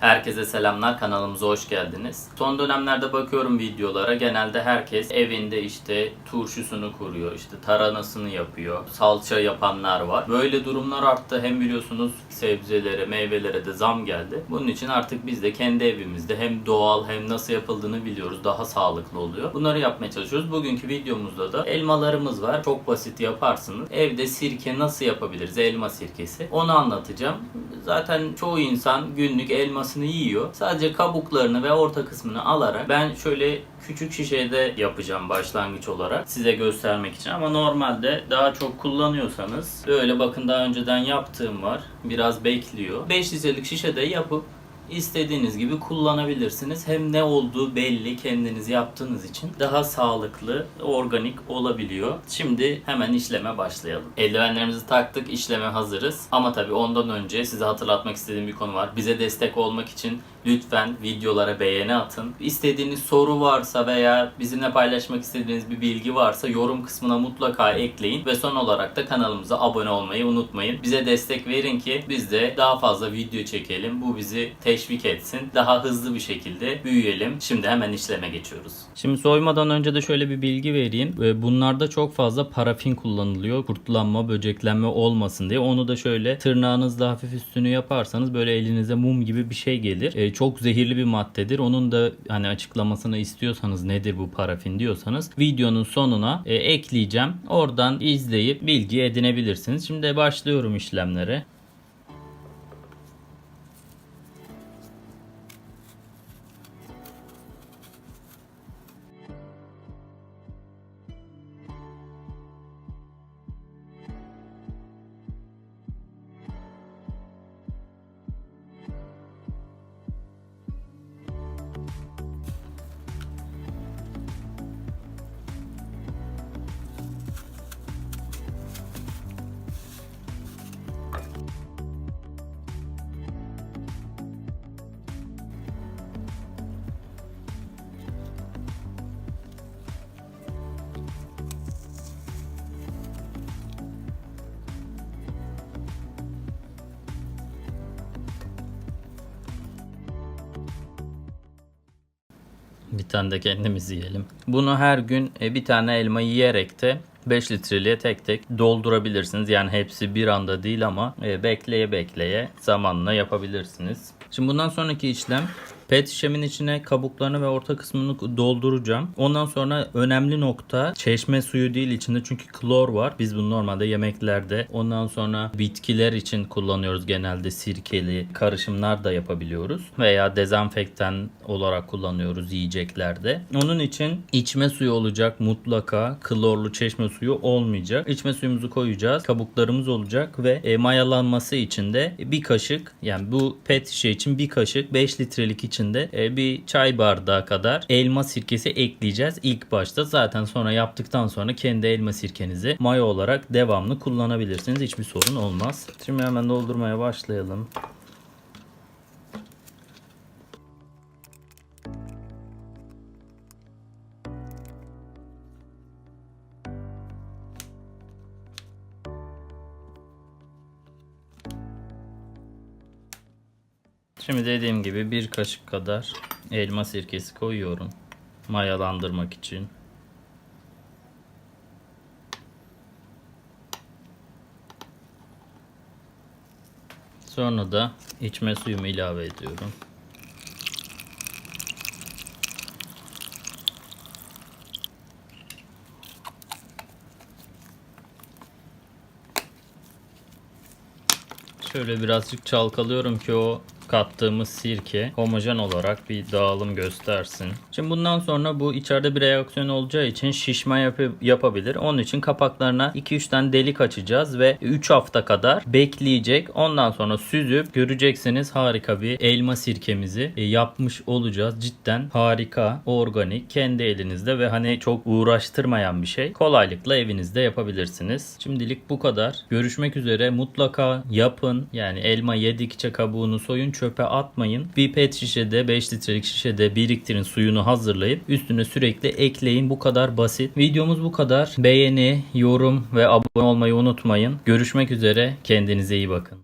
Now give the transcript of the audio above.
Herkese selamlar kanalımıza hoş geldiniz. Son dönemlerde bakıyorum videolara genelde herkes evinde işte turşusunu kuruyor, işte taranasını yapıyor, salça yapanlar var. Böyle durumlar arttı hem biliyorsunuz sebzelere, meyvelere de zam geldi. Bunun için artık biz de kendi evimizde hem doğal hem nasıl yapıldığını biliyoruz. Daha sağlıklı oluyor. Bunları yapmaya çalışıyoruz. Bugünkü videomuzda da elmalarımız var. Çok basit yaparsınız. Evde sirke nasıl yapabiliriz? Elma sirkesi. Onu anlatacağım. Zaten çoğu insan günlük elmasını yiyor. Sadece kabuklarını ve orta kısmını alarak ben şöyle küçük şişede yapacağım başlangıç olarak size göstermek için ama normalde daha çok kullanıyorsanız böyle bakın daha önceden yaptığım var. Biraz bekliyor. 5 litrelik şişede yapıp istediğiniz gibi kullanabilirsiniz. Hem ne olduğu belli kendiniz yaptığınız için daha sağlıklı, organik olabiliyor. Şimdi hemen işleme başlayalım. Eldivenlerimizi taktık, işleme hazırız. Ama tabii ondan önce size hatırlatmak istediğim bir konu var. Bize destek olmak için lütfen videolara beğeni atın. İstediğiniz soru varsa veya bizimle paylaşmak istediğiniz bir bilgi varsa yorum kısmına mutlaka ekleyin ve son olarak da kanalımıza abone olmayı unutmayın. Bize destek verin ki biz de daha fazla video çekelim. Bu bizi teşvik etsin. Daha hızlı bir şekilde büyüyelim. Şimdi hemen işleme geçiyoruz. Şimdi soymadan önce de şöyle bir bilgi vereyim. Ee, Bunlarda çok fazla parafin kullanılıyor. Kurtlanma, böceklenme olmasın diye. Onu da şöyle tırnağınızla hafif üstünü yaparsanız böyle elinize mum gibi bir şey gelir. Ee, çok zehirli bir maddedir. Onun da hani açıklamasını istiyorsanız nedir bu parafin diyorsanız videonun sonuna e, ekleyeceğim. Oradan izleyip bilgi edinebilirsiniz. Şimdi başlıyorum işlemlere. Bir tane de kendimiz yiyelim. Bunu her gün e, bir tane elma yiyerek de 5 litreliğe tek tek doldurabilirsiniz. Yani hepsi bir anda değil ama e, bekleye bekleye zamanla yapabilirsiniz. Şimdi bundan sonraki işlem pet şişemin içine kabuklarını ve orta kısmını dolduracağım. Ondan sonra önemli nokta çeşme suyu değil içinde çünkü klor var. Biz bunu normalde yemeklerde ondan sonra bitkiler için kullanıyoruz genelde sirkeli karışımlar da yapabiliyoruz. Veya dezenfektan olarak kullanıyoruz yiyeceklerde. Onun için içme suyu olacak mutlaka klorlu çeşme suyu olmayacak. İçme suyumuzu koyacağız. Kabuklarımız olacak ve e, mayalanması için de bir kaşık yani bu pet şişe için bir kaşık 5 litrelik içinde e, bir çay bardağı kadar elma sirkesi ekleyeceğiz ilk başta. Zaten sonra yaptıktan sonra kendi elma sirkenizi maya olarak devamlı kullanabilirsiniz. Hiçbir sorun olmaz. Şimdi hemen doldurmaya başlayalım. Şimdi dediğim gibi bir kaşık kadar elma sirkesi koyuyorum. Mayalandırmak için. Sonra da içme suyumu ilave ediyorum. Şöyle birazcık çalkalıyorum ki o kattığımız sirke homojen olarak bir dağılım göstersin. Şimdi bundan sonra bu içeride bir reaksiyon olacağı için şişme yapı- yapabilir. Onun için kapaklarına 2-3 tane delik açacağız ve 3 hafta kadar bekleyecek. Ondan sonra süzüp göreceksiniz harika bir elma sirkemizi e, yapmış olacağız. Cidden harika, organik, kendi elinizde ve hani çok uğraştırmayan bir şey. Kolaylıkla evinizde yapabilirsiniz. Şimdilik bu kadar. Görüşmek üzere. Mutlaka yapın. Yani elma yedikçe kabuğunu soyun çöpe atmayın. Bir pet şişede 5 litrelik şişede biriktirin suyunu hazırlayıp üstüne sürekli ekleyin. Bu kadar basit. Videomuz bu kadar. Beğeni, yorum ve abone olmayı unutmayın. Görüşmek üzere. Kendinize iyi bakın.